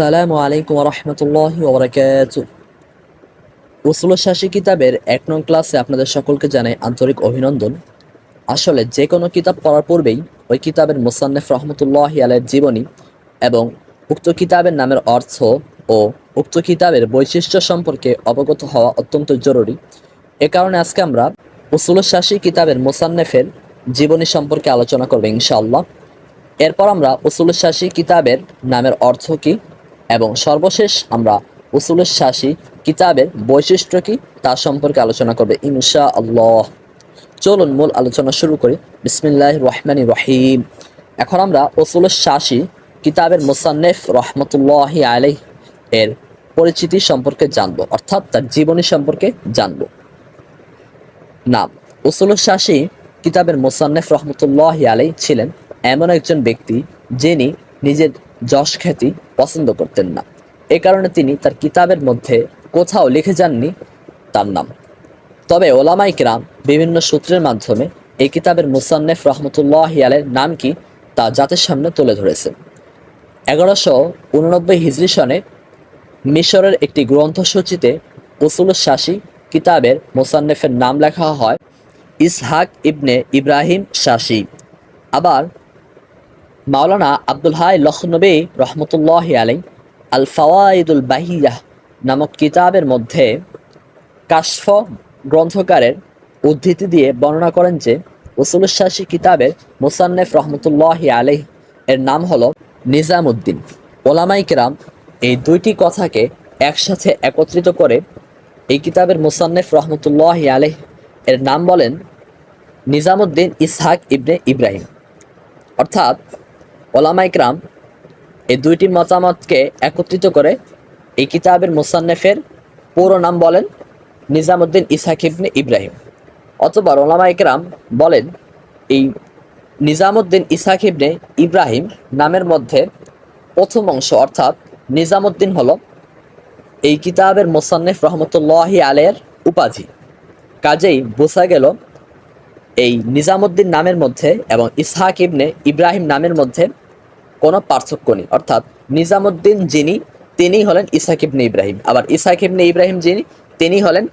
আসসালামু আলাইকুম রহমতুল্লাহ ওবরাকাত উসুল শাসী কিতাবের এক নং ক্লাসে আপনাদের সকলকে জানাই আন্তরিক অভিনন্দন। আসলে যে কোনো কিতাব পড়ার পূর্বেই ওই কিতাবের মোসান্নেফ রহমতুল্লাহ আলের জীবনী এবং উক্ত কিতাবের নামের অর্থ ও উক্ত কিতাবের বৈশিষ্ট্য সম্পর্কে অবগত হওয়া অত্যন্ত জরুরি। এ কারণে আজকে আমরা উসুল শাসী কিতাবের মোসান্নেফের জীবনী সম্পর্কে আলোচনা করব ইনশাআল্লাহ। এরপর আমরা উসুল শাসী কিতাবের নামের অর্থ কি এবং সর্বশেষ আমরা উসুলের শাসী কিতাবের বৈশিষ্ট্য কি তা সম্পর্কে আলোচনা করবে ইনশা আল্লাহ চলুন মূল আলোচনা শুরু করি। বিসমিল্লাহ রহমানি রহিম। এখন আমরা উসুল শাসী কিতাবের মুসান্নেফ রহমতুল্লাহ আলাই এর পরিচিতি সম্পর্কে জানব, অর্থাৎ তার জীবনী সম্পর্কে জানব। নাম উসুল শাসী কিতাবের মোসান্নেফ রহমতুল্লাহ আলাই ছিলেন এমন একজন ব্যক্তি যিনি নিজের যশ খ্যাতি পছন্দ করতেন না। এ কারণে তিনি তার কিতাবের মধ্যে কোথাও লিখে যাননি তার নাম। তবে ওলামাই কিরাম বিভিন্ন সূত্রের মাধ্যমে এই কিতাবের মুসান্নেফ রহমতুল্লাহ আলের নাম কি তা জাতির সামনে তুলে ধরেছেন। এগারোশো উননব্বই হিজরি সনে মিশরের একটি গ্রন্থসূচিতে উসুল শাসী কিতাবের মোসান্নেফের নাম লেখা হয় ইসহাক ইবনে ইব্রাহিম শাসি। আবার মাওলানা আব্দুল হাই লখনবী রহমতুল্লাহ আলাই আল ফাওয়াইদুল বাহিয়াহ নামক কিতাবের মধ্যে কাশফ গ্রন্থকারের উদ্ধৃতি দিয়ে বর্ণনা করেন যে উসুলশাসী কিতাবের মুসান্নেফ রহমতুল্লাহ আলাই এর নাম হলো নিজামুদ্দিন। ওলামাই কেরাম এই দুইটি কথাকে একসাথে একত্রিত করে এই কিতাবের মুসান্নেফ রহমতুল্লাহ আলেহ এর নাম বলেন নিজামুদ্দিন ইসহাক ইবনে ইব্রাহিম। অর্থাৎ ওলামাইকরাম এই দুইটি মতামতকে একত্রিত করে এই কিতাবের মুসান্নেফের পুরো নাম বলেন নিজামুদ্দিন ইসহাক ইবনে ইব্রাহিম। অথবা ওলামাইকরাম বলেন, এই নিজামুদ্দিন ইসহাক ইবনে ইব্রাহিম নামের মধ্যে প্রথম অংশ অর্থাৎ নিজামুদ্দিন হল এই কিতাবের মোসান্নেফ রহমতুল্লাহি আলের উপাধি। কাজেই বোঝা গেল এই নিজামুদ্দিন নামের মধ্যে এবং ইসহাক ইবনে ইব্রাহিম নামের মধ্যে কোনো পার্থক্য নেই। অর্থাৎ নিজামুদ্দিন যিনি, তিনি হলেন ইসহাক ইবনে ইব্রাহিম। আবার ইসহাক ইবনে ইব্রাহিম যিনি, তিনি হলেন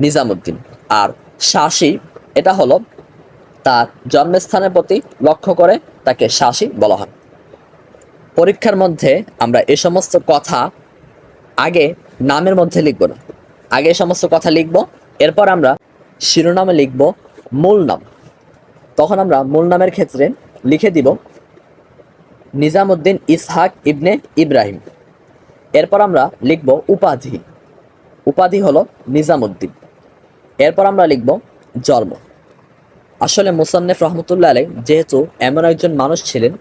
নিজামুদ্দিন। আর শাসি, এটা হলো তার জন্মস্থানের প্রতি লক্ষ্য করে তাকে শাসি বলা হয়। পরীক্ষার মধ্যে আমরা এ সমস্ত কথা আগে নামের মধ্যে লিখব না। আগে সমস্ত কথা লিখব, এরপর আমরা শিরোনামে লিখব মূল নাম। তখন আমরা মূল নামের ক্ষেত্রে লিখে দিব নিজামুদ্দিন ইসহাক ইবনে ইব্রাহিম। এরপর আমরা লিখব উপাধি। উপাধি হলো নিজামুদ্দিন। এরপর আমরা লিখব জন্ম। আসলে মুসান্নেফ রহমতুল্লাহ আলাই যেহেতু এমন একজন মানুষ ছিলেন,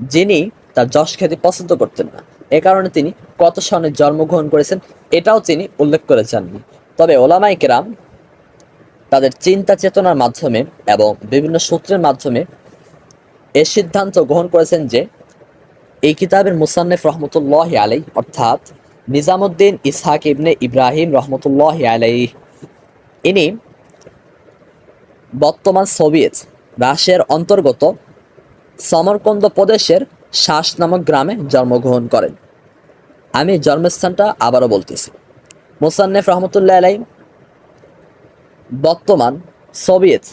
যিনি তার যশ খ্যাতি পছন্দ করতেন না। এ কারণে তিনি কত সনে জন্মগ্রহণ করেছেন, এটাও তিনি উল্লেখ করে যাননি তবে ওলামাই কেরাম তাদের চিন্তা চেতনার মাধ্যমে এবং বিভিন্ন সূত্রের মাধ্যমে এ সিদ্ধান্ত গ্রহণ করেছেন যে, এই কিতাবের মুসান্নেফ রহমতুল্লাহ আলাই অর্থাৎ নিজামুদ্দিন ইসহাক ইবনে ইব্রাহিম রহমতুল্লাহ আলাই ইনি বর্তমান সোভিয়েত রাশিয়ার অন্তর্গত সমরকন্দ প্রদেশের শাস নামক গ্রামে জন্মগ্রহণ করেন। আমি জন্মস্থানটা আবারও বলতেছি। মুসান্নেফ রহমতুল্লাহ আলাই বর্তমান সোভিয়েত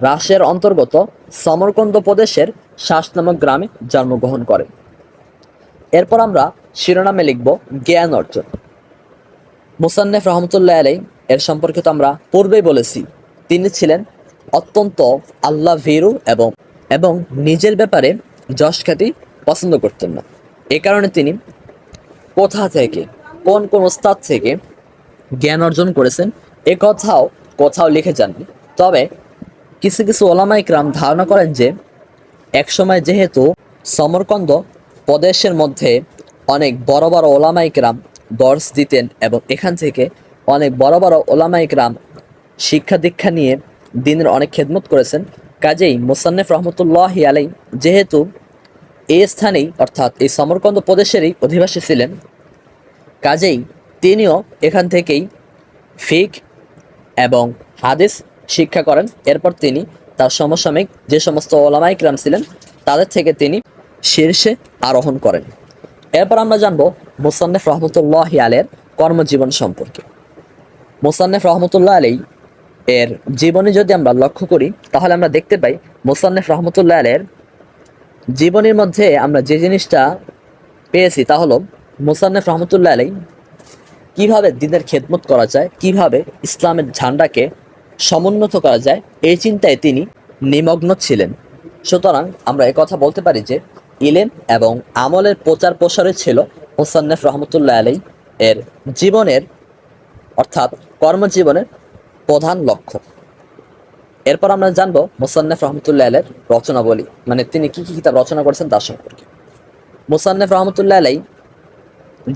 রাশিয়ার অন্তর্গত সমরকন্দ প্রদেশের শাস নামক গ্রামে জন্মগ্রহণ করেন এরপর আমরা শিরোনামে লিখব জ্ঞান অর্জন। মুসান্নেফ রহমতুল্লাহ আলাই এর সম্পর্কে তো আমরা পূর্বেই বলেছি। তিনি ছিলেন অত্যন্ত আল্লাহ ভীরু এবং এবং নিজের ব্যাপারে যশ খ্যাতি পছন্দ করতেন না। এ কারণে তিনি কোথা থেকে, কোন কোন ওস্তাদ থেকে জ্ঞান অর্জন করেছেন, এ কথাও কোথাও লিখে যাননি। তবে কিছু কিছু ওলামাই ক্রাম ধারণা করেন যে, একসময় যেহেতু সমরকন্দ প্রদেশের মধ্যে অনেক বড় বড় ওলামাই ক্রাম দর্শ দিতেন এবং এখান থেকে অনেক বড় বড় ওলামাই ক্রাম শিক্ষা দীক্ষা নিয়ে দিনের অনেক খেদমত করেছেন। কাজেই মোসান্নেফ রহমতুল্লাহ আলাই যেহেতু এই স্থানেই অর্থাৎ এই সমরকন্দ প্রদেশেরই অধিবাসী ছিলেন, কাজেই তিনিও এখান থেকেই ফিক এবং হাদিস শিক্ষা করেন। এরপর তিনি তার সমসাময়িক যে সমস্ত ওলামাই ক্রাম ছিলেন, তাদের থেকে তিনি শীর্ষে আরোহণ করেন। এরপর আমরা জানব মোসান্নেফ রহমতুল্লাহ আলের কর্মজীবন সম্পর্কে। মোসান্নেফ রহমতুল্লাহ আলী এর জীবনী যদি আমরা লক্ষ্য করি, তাহলে আমরা দেখতে পাই মোসান্নেফ রহমতুল্লাহ আলের জীবনীর মধ্যে আমরা যে জিনিসটা পেয়েছি, তা হলো মোসান্নেফ রহমতুল্লাহ আলী কীভাবে দিনের খেদমত করা যায়, কীভাবে ইসলামের ঝান্ডাকে সমুন্নত করা যায়, এই চিন্তায় তিনি নিমগ্ন ছিলেন। সুতরাং আমরা কথা বলতে পারি যে ইলেম এবং আমলের প্রচার প্রসারে ছিল মোসান্নেফ রহমতুল্লাহ আলী এর জীবনের, অর্থাৎ কর্মজীবনের প্রধান লক্ষ্য। এরপর আমরা জানব মোসান্নেফ রহমতুল্লাহ আলের রচনাবলী। মানে তিনি কি কি কিতাব রচনা করেছেন তার সম্পর্কে। মোসান্নেফ রহমতুল্লাহ আলাই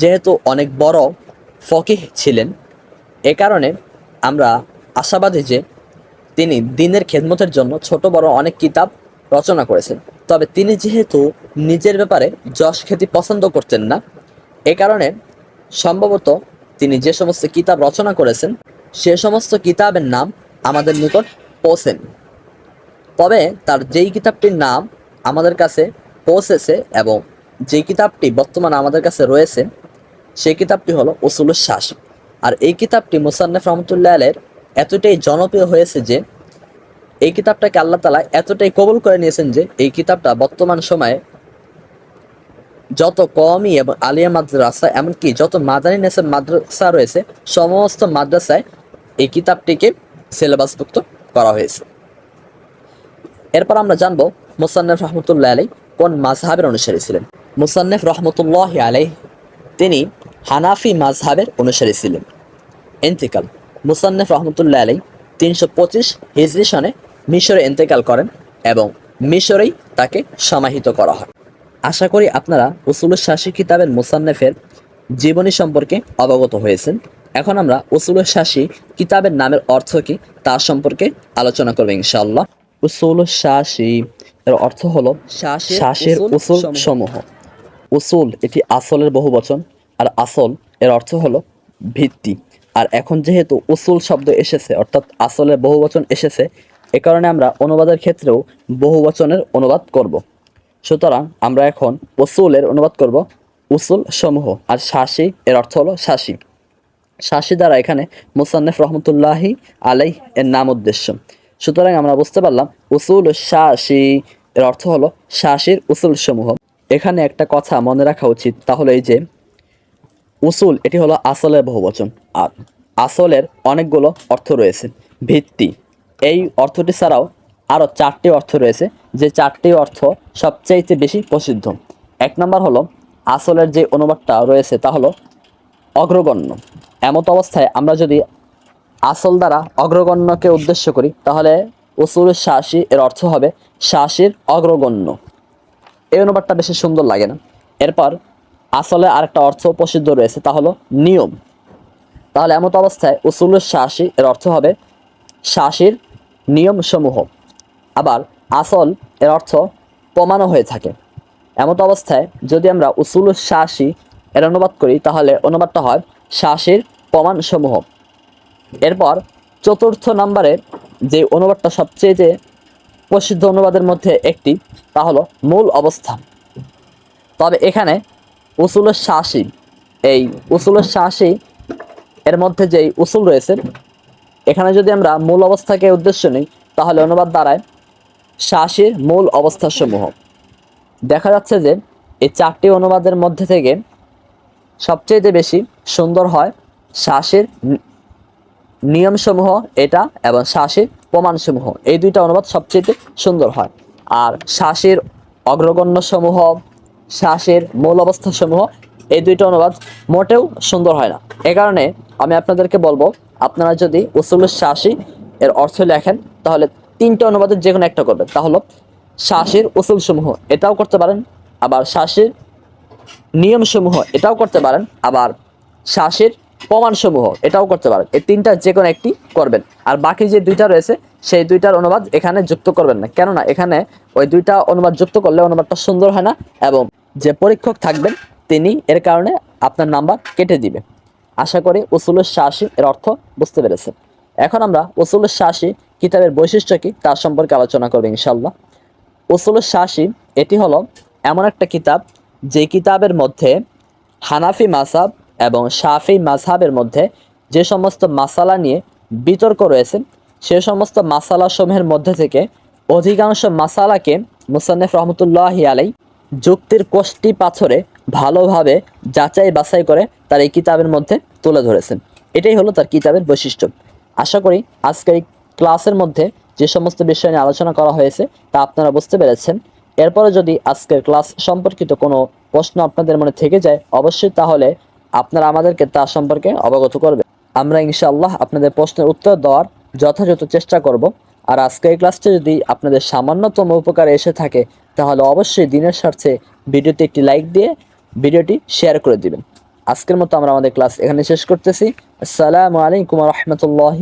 যেহেতু অনেক বড় ফকিহ ছিলেন, এ কারণে আমরা আশাবাদী যে তিনি দিনের খেদমতের জন্য ছোট বড় অনেক কিতাব রচনা করেছেন। তবে তিনি যেহেতু নিজের ব্যাপারে যশ খ্যাতি পছন্দ করতেন না, এ কারণে সম্ভবত তিনি যে সমস্ত কিতাব রচনা করেছেন, সে সমস্ত কিতাবের নাম আমাদের নিকট পৌঁছেন। তবে তার যেই কিতাবটির নাম আমাদের কাছে পৌঁছেছে এবং যেই কিতাবটি বর্তমানে আমাদের কাছে রয়েছে সেই কিতাবটি হলো উসুলুস শ্বাস। আর এই কিতাবটি মুসান্নেফ রহমতুল্লাহ আলের এতটাই জনপ্রিয় হয়েছে যে এই কিতাবটাকে আল্লাহ তালা এতটাই কবল করে নিয়েছেন যে এই কিতাবটা বর্তমান সময়ে যত কমই এবং আলিয়া মাদ্রাসা, এমনকি যত মাদানী নেসের মাদ্রাসা রয়েছে, সমস্ত মাদ্রাসায় এই কিতাবটিকে সিলেবাসভুক্ত করা হয়েছে। এরপর আমরা জানব মুসান্নেফ রহমতুল্লাহ আলী কোন মাঝহাবের অনুসারী ছিলেন। মুসান্নেফ রহমতুল্লাহ আলাই তিনি হানাফি মাঝহাবের অনুসারী ছিলেন। এন্তিকাল। মুসান্নেফ রহমতুল্লাহ আলী তিনশো পঁচিশ হিজরি সনে মিশরে এন্তেকাল করেন এবং মিশরেই তাকে সমাহিত করা হয়। আশা করি আপনারা উসুল শাসী কিতাবের মুসান্নেফের জীবনী সম্পর্কে অবগত হয়েছেন। এখন আমরা উসুল শাসী কিতাবের নামের অর্থ কি তার সম্পর্কে আলোচনা করব ইনশাআল্লাহ। উসুল শাসী এর অর্থ হলো শ্বাসের শ্বাসের উসুল। সমূহ উসুল এটি আসলের বহু বচন আর আসল এর অর্থ হলো ভিত্তি। আর এখন যেহেতু উসুল শব্দ এসেছে, অর্থাৎ আসলের বহু বচন এসেছে, এ কারণে আমরা অনুবাদের ক্ষেত্রেও বহু বচনের অনুবাদ করব। সুতরাং আমরা এখন উসুলের অনুবাদ করব, উসুল সমূহ। আর শাসি এর অর্থ হলো শাসি শাসি দ্বারা এখানে মুসান্নেফ রহমতুল্লাহি আলাই এর নাম উদ্দেশ্য। সুতরাং আমরা বুঝতে পারলাম, উসুল শাসি এর অর্থ হলো শাসির উসুল সমূহ। এখানে একটা কথা মনে রাখা উচিত, তাহলে এই যে উসুল, এটি হলো আসলের বহুবচন আর আসলের অনেকগুলো অর্থ রয়েছে। ভিত্তি। এই অর্থটি ছাড়াও আরও চারটি অর্থ রয়েছে, যে চারটি অর্থ সবচাইতে বেশি প্রসিদ্ধ। এক নম্বর হলো, আসলের যে অনুবাদটা রয়েছে তা হলো অগ্রগণ্য। এমত অবস্থায় আমরা যদি আসল দ্বারা অগ্রগণ্যকে উদ্দেশ্য করি, তাহলে উসুল শাসি এর অর্থ হবে শাসির অগ্রগণ্য। এই অনুবাদটা বেশি সুন্দর লাগে না। এরপর আসলে আরেকটা অর্থ প্রসিদ্ধ রয়েছে, তা হলো নিয়ম। তাহলে এমত অবস্থায় উসুল শাসি, এর অর্থ হবে শাসির নিয়মসমূহ। আবার আসল, এর অর্থ প্রমাণও হয়ে থাকে। এমত অবস্থায় যদি আমরা উসুল শাসি এর অনুবাদ করি, তাহলে অনুবাদটা হয় শাসির প্রমাণসমূহ। এরপর চতুর্থ নম্বরের যে অনুবাদটা সবচেয়ে যে প্রসিদ্ধ অনুবাদের মধ্যে একটি, তা হলো মূল অবস্থা তবে এখানে উসুলের শাসি। এই উসুলের শাসি এর মধ্যে যেই উসুল রয়েছে, এখানে যদি আমরা মূল অবস্থাকে উদ্দেশ্য নিই, তাহলে অনুবাদ দাঁড়ায় শাসির মূল অবস্থাসমূহ। দেখা যাচ্ছে যে এই চারটি অনুবাদের মধ্যে থেকে সবচেয়ে বেশি সুন্দর হয় শাসির নিয়মসমূহ এটা এবং শ্বাসের প্রমাণসমূহ। এই দুইটা অনুবাদ সবচেয়ে সুন্দর হয়। আর শ্বাসের অগ্রগণ্য সমূহ শ্বাসের মূল অবস্থা সমূহ এই দুইটা অনুবাদ মোটেও সুন্দর হয় না। এ কারণে আমি আপনাদেরকে বলব, আপনারা যদি উসুল শ্বাসী এর অর্থ লেখেন, তাহলে তিনটা অনুবাদের যে কোনো একটা করবেন। তা হলো, শ্বাসের উসুল সমূহ এটাও করতে পারেন, আবার শ্বাসের নিয়মসমূহ, এটাও করতে পারেন, আবার শ্বাসের প্রমাণসমূহ, এটাও করতে পারেন। এই তিনটা যে কোনো একটি করবেন। আর বাকি যে দুইটা রয়েছে, সেই দুইটার অনুবাদ এখানে যুক্ত করবেন না। কেননা, এখানে ওই দুইটা অনুবাদ যুক্ত করলে অনুবাদটা সুন্দর হয় না, এবং যে পরীক্ষক থাকবেন, তিনি এর কারণে আপনার নাম্বার কেটে দিবে। আশা করি উসুলুস শাসি এর অর্থ বুঝতে পেরেছেন। এখন আমরা উসুলুস শাসি কিতাবের বৈশিষ্ট্য কি তার সম্পর্কে আলোচনা করব ইনশাল্লাহ উসুলুস শাসি এটি হলো এমন একটা কিতাব যে কিতাবের মধ্যে হানাফি মাসাব এবং শাফি মাসাবের মধ্যে যে সমস্ত মাসালা নিয়ে বিতর্ক রয়েছে, সে সমস্ত মাসালা সমূহের মধ্যে থেকে অধিকাংশ মাসালাকে মুসান্নেফ রহমতুল্লাহ আলাই যুক্তির কোষ্টি পাথরে ভালোভাবে যাচাই বাছাই করে তার এই কিতাবের মধ্যে তুলে ধরেছেন। এটাই হলো তার কিতাবের বৈশিষ্ট্য। আশা করি আজকের এই ক্লাসের মধ্যে যে সমস্ত বিষয় নিয়ে আলোচনা করা হয়েছে তা আপনারা বুঝতে পেরেছেন। এরপরে যদি আজকের ক্লাস সম্পর্কিত কোনো প্রশ্ন আপনাদের মনে থেকে যায়, অবশ্যই তাহলে আপনারা আমাদেরকে তা সম্পর্কে অবগত করবে আমরা ইনশাআল্লাহ আপনাদের প্রশ্নের উত্তর দেওয়ার যথাযথ চেষ্টা করব। আর আজকের ক্লাসটা যদি আপনাদের সামান্যতম উপকারে এসে থাকে, তাহলে অবশ্যই দিনের স্বার্থে ভিডিওতে একটি লাইক দিয়ে ভিডিওটি শেয়ার করে দিবেন। আজকের মতো আমরা আমাদের ক্লাস এখানে শেষ করতেছি। আসসালামু আলাইকুম রহমতুল্লাহ